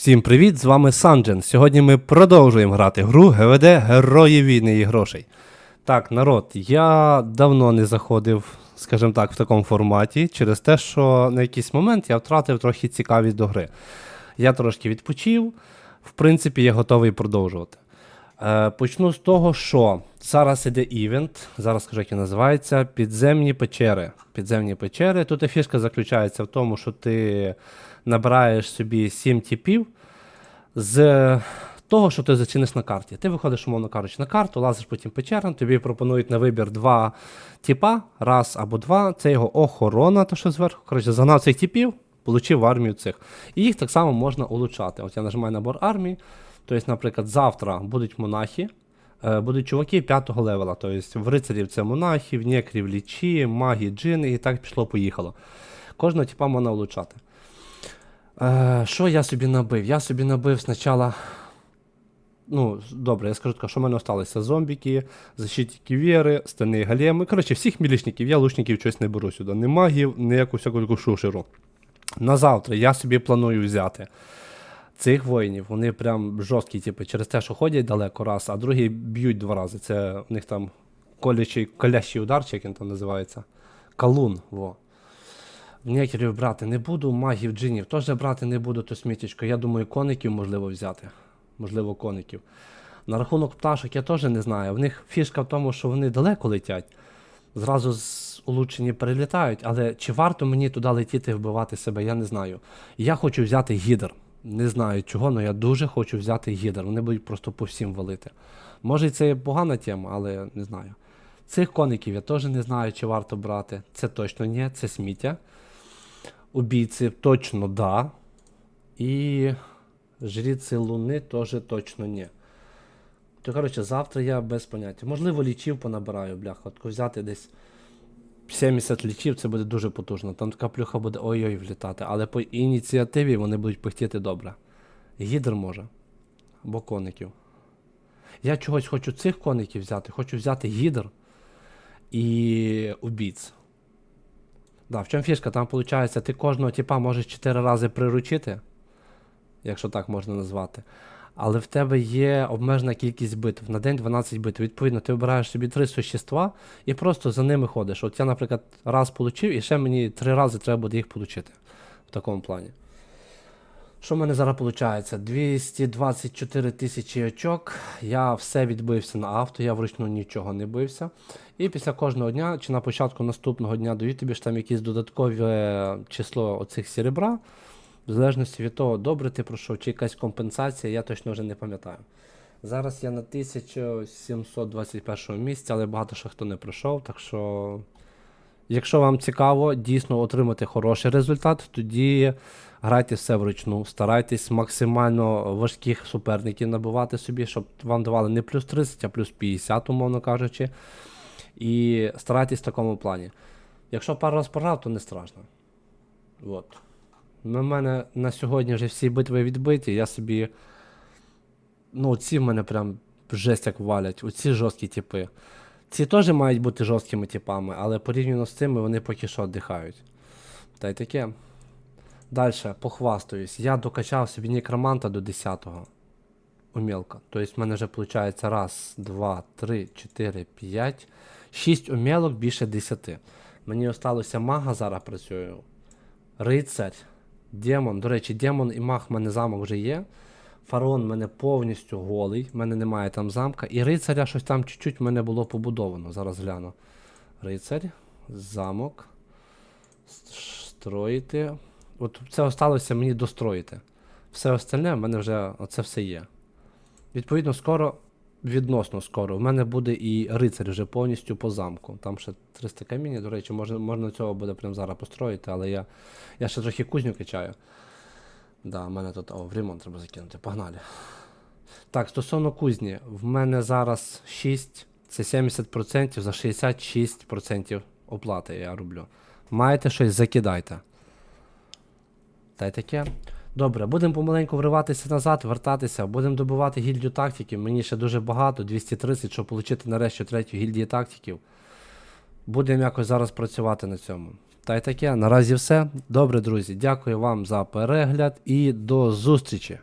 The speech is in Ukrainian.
Всім привіт! З вами Санджен. Сьогодні ми продовжуємо грати гру ГВД Герої війни і грошей. Так, народ, я давно не заходив, скажімо так, в такому форматі, через те, що на якийсь момент я втратив трохи цікавість до гри. Я трошки відпочив, в принципі, я готовий продовжувати. Е, почну з того, що зараз іде івент, зараз скажу, як він називається, підземні печери. Підземні печери. Тут фішка заключається в тому, що ти набираєш собі 7 типів з того, що ти зачиниш на карті. Ти виходиш, умовно кажучи, на карту, лазиш потім печерам, тобі пропонують на вибір два типа, раз або два. Це його охорона, то що зверху. Коротше, загнав цих типів, отримав армію цих. І їх так само можна улучшати. От я нажимаю набор армії. Тобто, наприклад, завтра будуть монахи, будуть чуваки 5 левела. Тобто в рицарів це монахи, в некрів лічі, маги, джини, і так пішло-поїхало. Кожного типа можна улучшати. Е, що я собі набив? Я собі набив спочатку. Ну, добре, я скажу так, що в мене залишилися зомбіки, защитники віри, стальні големи. Коротше, всіх мілішників, я лучників щось не беру сюди. Ні магів, ні яку всяку шушеру. На завтра я собі планую взяти цих воїнів. Вони прям жорсткі, типу, через те, що ходять далеко раз, а другі б'ють два рази. Це у них там колячий, колящий удар, чи як він там називається. Калун. во. Некерів брати не буду, магів, джинів теж брати не буду, то смітічко. Я думаю, коників можливо взяти. Можливо, коників. На рахунок пташок я теж не знаю. В них фішка в тому, що вони далеко летять, зразу з улучшені перелітають, але чи варто мені туди летіти і вбивати себе, я не знаю. Я хочу взяти гідр. Не знаю чого, але я дуже хочу взяти гідр. Вони будуть просто по всім валити. Може, і це є погана тема, але не знаю. Цих коників я теж не знаю, чи варто брати. Це точно ні, це сміття. Убійці точно да. І жріці луни теж точно ні. То, коротше, завтра я без поняття. Можливо, лічів понабираю, бляха. Взяти десь 70 лічів, це буде дуже потужно. Там така плюха буде ой-ой влітати. Але по ініціативі вони будуть пихтіти добре. Гідр може. Або коників. Я чогось хочу цих коників взяти, хочу взяти гідр і убійць. Да, в чому фішка? Там виходить, ти кожного типа можеш 4 рази приручити, якщо так можна назвати. Але в тебе є обмежена кількість битв. На день 12 битв. Відповідно, ти обираєш собі три существа і просто за ними ходиш. От я, наприклад, раз получив, і ще мені три рази треба буде їх отримати. В такому плані. Що в мене зараз виходить? 224 тисячі очок. Я все відбився на авто, я вручну нічого не бився. І після кожного дня, чи на початку наступного дня дають тобі ж там якесь додаткове число оцих серебра. В залежності від того, добре ти пройшов, чи якась компенсація, я точно вже не пам'ятаю. Зараз я на 1721 місці, але багато що хто не пройшов. Так що, якщо вам цікаво дійсно отримати хороший результат, тоді грайте все вручну. Старайтесь максимально важких суперників набивати собі, щоб вам давали не плюс 30, а плюс 50, умовно кажучи. І старайтесь в такому плані. Якщо пару раз програв, то не страшно. От. На мене на сьогодні вже всі битви відбиті, я собі. Ну, ці в мене прям жесть як валять. Оці жорсткі типи. Ці теж мають бути жорсткими типами, але порівняно з цими вони поки що віддихають. Та й таке. Далі, похвастаюсь. Я докачав собі некроманта до 10-го. Умілка. Тобто в мене вже виходить раз, два, три, чотири, п'ять, шість умілок більше 10. Мені осталося мага зараз працюю. Рицарь, демон. До речі, демон і маг в мене замок вже є. Фараон в мене повністю голий, в мене немає там замка. І рицаря щось там чуть-чуть в мене було побудовано. Зараз гляну. Рицарь, замок. Строїти. От це осталося мені достроїти. Все остальне в мене вже оце все є. Відповідно, скоро, відносно скоро, в мене буде і рицарь вже повністю по замку. Там ще 300 каміння, до речі, можна, можна цього буде прямо зараз построїти, але я, я ще трохи кузню качаю. Да, в мене тут. О, в ремонт треба закинути. Погнали. Так, стосовно кузні, в мене зараз 6, це 70%, за 66% оплати я роблю. Маєте щось, закидайте. Та й таке. Добре, будемо помаленьку вриватися назад, вертатися, будемо добувати гільдію тактиків. Мені ще дуже багато, 230, щоб отримати нарешті третю гільдію тактиків. Будемо якось зараз працювати на цьому. Та й таке, наразі все. Добре, друзі, дякую вам за перегляд і до зустрічі!